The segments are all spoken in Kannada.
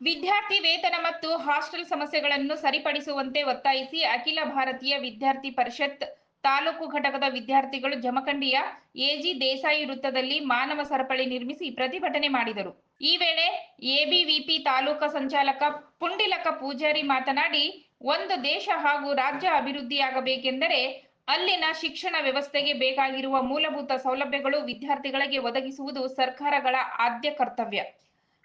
ವಿದ್ಯಾರ್ಥಿ ವೇತನ ಮತ್ತು ಹಾಸ್ಟೆಲ್ ಸಮಸ್ಯೆಗಳನ್ನು ಸರಿಪಡಿಸುವಂತೆ ಒತ್ತಾಯಿಸಿ ಅಖಿಲ ಭಾರತೀಯ ವಿದ್ಯಾರ್ಥಿ ಪರಿಷತ್ ತಾಲೂಕು ಘಟಕದ ವಿದ್ಯಾರ್ಥಿಗಳು ಜಮಖಂಡಿಯ ಎಜಿ ದೇಸಾಯಿ ವೃತ್ತದಲ್ಲಿ ಮಾನವ ಸರಪಳಿ ನಿರ್ಮಿಸಿ ಪ್ರತಿಭಟನೆ ಮಾಡಿದರು. ಈ ವೇಳೆ ಎಬಿವಿಪಿ ತಾಲೂಕು ಸಂಚಾಲಕ ಪುಂಡಿಲಕ ಪೂಜಾರಿ ಮಾತನಾಡಿ, ಒಂದು ದೇಶ ಹಾಗೂ ರಾಜ್ಯ ಅಭಿವೃದ್ಧಿಯಾಗಬೇಕೆಂದರೆ ಅಲ್ಲಿನ ಶಿಕ್ಷಣ ವ್ಯವಸ್ಥೆಗೆ ಬೇಕಾಗಿರುವ ಮೂಲಭೂತ ಸೌಲಭ್ಯಗಳು ವಿದ್ಯಾರ್ಥಿಗಳಿಗೆ ಒದಗಿಸುವುದು ಸರ್ಕಾರಗಳ ಆದ್ಯ ಕರ್ತವ್ಯ.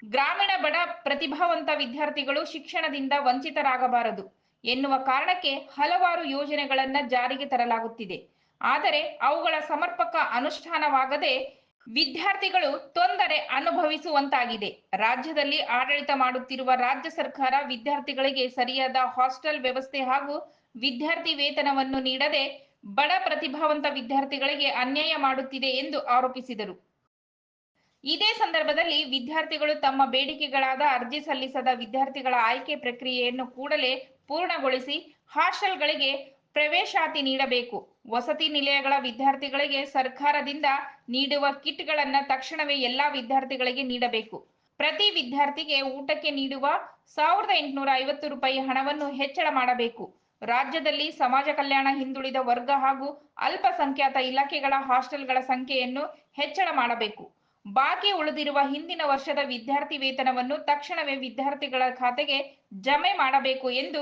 ಗ್ರಾಮೀಣ ಬಡ ಪ್ರತಿಭಾವಂತ ವಿದ್ಯಾರ್ಥಿಗಳು ಶಿಕ್ಷಣದಿಂದ ವಂಚಿತರಾಗಬಾರದು. ಎನ್ನುವ ಕಾರಣಕ್ಕೆ ಹಲವಾರು ಯೋಜನೆಗಳನ್ನ ಜಾರಿಗೆ ತರಲಾಗುತ್ತಿದೆ. ಆದರೆ ಅವುಗಳ ಸಮರ್ಪಕ ಅನುಷ್ಠಾನವಾಗದೆ ವಿದ್ಯಾರ್ಥಿಗಳು ತೊಂದರೆ ಅನುಭವಿಸುವಂತಾಗಿದೆ. ರಾಜ್ಯದಲ್ಲಿ ಆಡಳಿತ ಮಾಡುತ್ತಿರುವ ರಾಜ್ಯ ಸರ್ಕಾರ ವಿದ್ಯಾರ್ಥಿಗಳಿಗೆ ಸರಿಯಾದ ಹಾಸ್ಟೆಲ್ ವ್ಯವಸ್ಥೆ ಹಾಗೂ ವಿದ್ಯಾರ್ಥಿ ವೇತನವನ್ನು ನೀಡದೆ ಬಡ ಪ್ರತಿಭಾವಂತ ವಿದ್ಯಾರ್ಥಿಗಳಿಗೆ ಅನ್ಯಾಯ ಮಾಡುತ್ತಿದೆ ಎಂದು ಆರೋಪಿಸಿದರು. ಇದೇ ಸಂದರ್ಭದಲ್ಲಿ ವಿದ್ಯಾರ್ಥಿಗಳು ತಮ್ಮ ಬೇಡಿಕೆಗಳಾದ ಅರ್ಜಿ ಸಲ್ಲಿಸದ ವಿದ್ಯಾರ್ಥಿಗಳ ಆಯ್ಕೆ ಪ್ರಕ್ರಿಯೆಯನ್ನು ಕೂಡಲೇ ಪೂರ್ಣಗೊಳಿಸಿ ಹಾಸ್ಟೆಲ್ಗಳಿಗೆ ಪ್ರವೇಶಾತಿ ನೀಡಬೇಕು. ವಸತಿ ನಿಲಯಗಳ ವಿದ್ಯಾರ್ಥಿಗಳಿಗೆ ಸರ್ಕಾರದಿಂದ ನೀಡುವ ಕಿಟ್ಗಳನ್ನು ತಕ್ಷಣವೇ ಎಲ್ಲಾ ವಿದ್ಯಾರ್ಥಿಗಳಿಗೆ ನೀಡಬೇಕು. ಪ್ರತಿ ವಿದ್ಯಾರ್ಥಿಗೆ ಊಟಕ್ಕೆ ನೀಡುವ ಸಾವಿರದ ಎಂಟುನೂರ ಐವತ್ತು ರೂಪಾಯಿ ಹಣವನ್ನು ಹೆಚ್ಚಳ ಮಾಡಬೇಕು. ರಾಜ್ಯದಲ್ಲಿ ಸಮಾಜ ಕಲ್ಯಾಣ ಹಿಂದುಳಿದ ವರ್ಗ ಹಾಗೂ ಅಲ್ಪಸಂಖ್ಯಾತ ಇಲಾಖೆಗಳ ಹಾಸ್ಟೆಲ್ಗಳ ಸಂಖ್ಯೆಯನ್ನು ಹೆಚ್ಚಳ ಮಾಡಬೇಕು. ಬಾಕಿ ಉಳಿದಿರುವ ಹಿಂದಿನ ವರ್ಷದ ವಿದ್ಯಾರ್ಥಿ ವೇತನವನ್ನು ತಕ್ಷಣವೇ ವಿದ್ಯಾರ್ಥಿಗಳ ಖಾತೆಗೆ ಜಮೆ ಮಾಡಬೇಕು ಎಂದು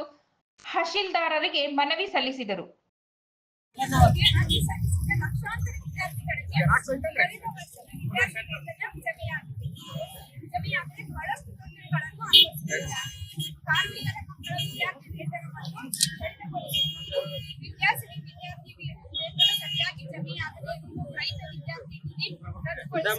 ತಹಶೀಲ್ದಾರರಿಗೆ ಮನವಿ ಸಲ್ಲಿಸಿದರು. ಲಕ್ಷಾಂತರ দাম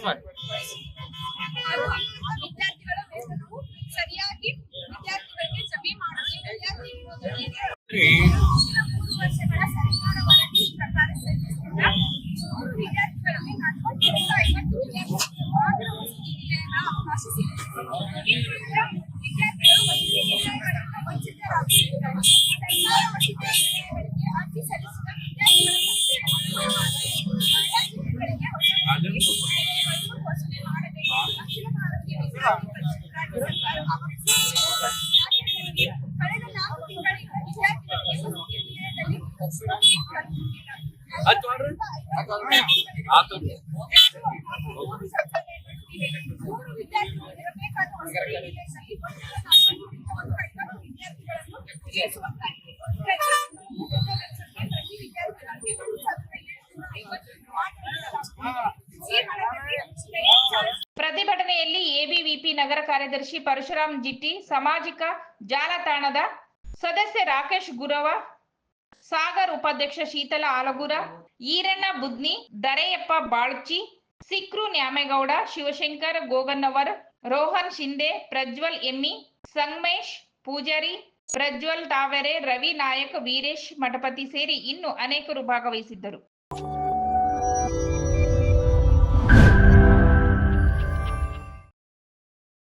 ಪ್ರತಿಭಟನೆಯಲ್ಲಿ ಎಬಿವಿಪಿ ನಗರ ಕಾರ್ಯದರ್ಶಿ ಪರಶುರಾಮ್ ಜಿಟ್ಟಿ ಸಾಮಾಜಿಕ ಜಾಲತಾಣದ ಸದಸ್ಯ ರಾಕೇಶ್ ಗುರವ ಸಾಗರ್ ಉಪಾಧ್ಯಕ್ಷ ಶೀತಲ ಆಲಗೂರ, ಈರಣ್ಣ ಬುದ್ನಿ, ದರೆಯಪ್ಪ ಬಾಳ್ಚಿ, ಸಿಕ್ರು ನ್ಯಾಮೇಗೌಡ, ಶಿವಶಂಕರ್ ಗೋಗನ್ನವರ್, ರೋಹನ್ ಶಿಂದೆ, ಪ್ರಜ್ವಲ್ ಎಮ್ಮಿ, ಸಂಗಮೇಶ್ ಪೂಜಾರಿ, ಪ್ರಜ್ವಲ್ ತಾವೆರೆ, ರವಿ ನಾಯಕ್, ವೀರೇಶ್ ಮಠಪತಿ ಸೇರಿ ಇನ್ನು ಅನೇಕರು ಭಾಗವಹಿಸಿದ್ದರು.